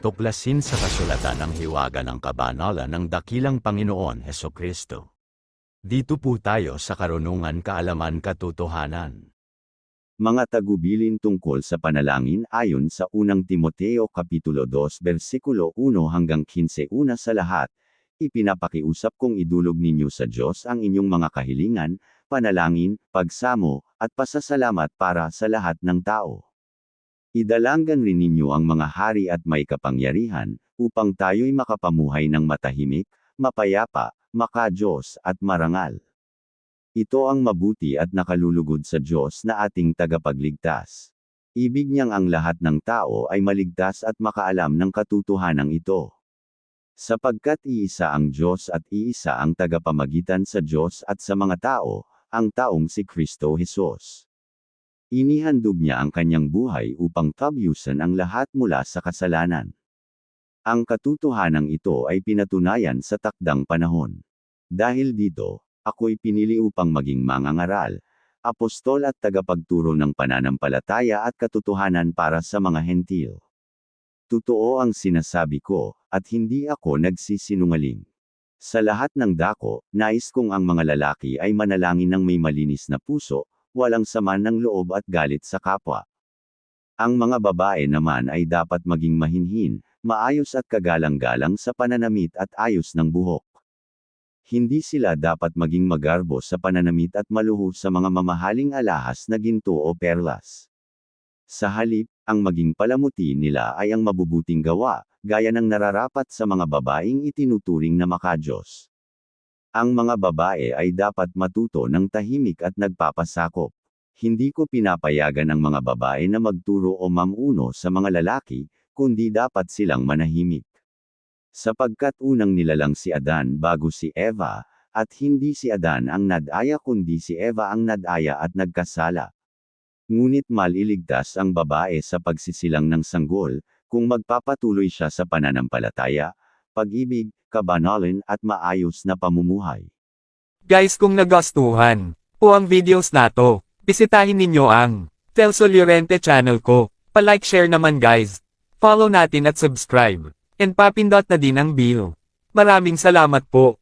Tuklasin sa kasulatan ang hiwaga ng kabanalan ng dakilang Panginoon Heso Kristo. Dito po tayo sa karunungan kaalaman katotohanan. Mga tagubilin tungkol sa panalangin ayon sa unang Timoteo Kapitulo 2 versikulo 1 hanggang 15 una sa lahat, ipinapakiusap kong idulog ninyo sa Diyos ang inyong mga kahilingan, panalangin, pagsamo, at pasasalamat para sa lahat ng tao. Idalanggan rin ninyo ang mga hari at may kapangyarihan, upang tayo'y makapamuhay ng matahimik, mapayapa, makajos at marangal. Ito ang mabuti at nakalulugod sa Diyos na ating tagapagligtas. Ibig niyang ang lahat ng tao ay maligtas at makaalam ng katotohanan ito. Sapagkat iisa ang Diyos at iisa ang tagapamagitan sa Diyos at sa mga tao, ang taong si Kristo Jesus. Inihandog niya ang kanyang buhay upang tabyusan ang lahat mula sa kasalanan. Ang katotohanan ito ay pinatunayan sa takdang panahon. Dahil dito, ako'y pinili upang maging mangangaral, apostol at tagapagturo ng pananampalataya at katotohanan para sa mga hentil. Totoo ang sinasabi ko, at hindi ako nagsisinungaling. Sa lahat ng dako, nais kong ang mga lalaki ay manalangin ng may malinis na puso, walang sama ng loob at galit sa kapwa. Ang mga babae naman ay dapat maging mahinhin, maayos at kagalang-galang sa pananamit at ayos ng buhok. Hindi sila dapat maging magarbo sa pananamit at maluho sa mga mamahaling alahas na ginto o perlas. Sa halip, ang maging palamuti nila ay ang mabubuting gawa, gaya ng nararapat sa mga babaeng itinuturing na makajos. Ang mga babae ay dapat matuto ng tahimik at nagpapasakop. Hindi ko pinapayagan ang mga babae na magturo o mamuno sa mga lalaki, kundi dapat silang manahimik. Sapagkat unang nilalang si Adan bago si Eva, at hindi si Adan ang nadaya kundi si Eva ang nadaya at nagkasala. Ngunit maliligtas ang babae sa pagsisilang ng sanggol, kung magpapatuloy siya sa pananampalataya, pag-ibig, kabanalan at maayos na pamumuhay. Guys kung nagustuhan po ang videos nato, bisitahin ninyo ang Telso Llorente channel ko. Pa-like share naman guys. Follow natin at subscribe. And papindot na din ang bell. Maraming salamat po.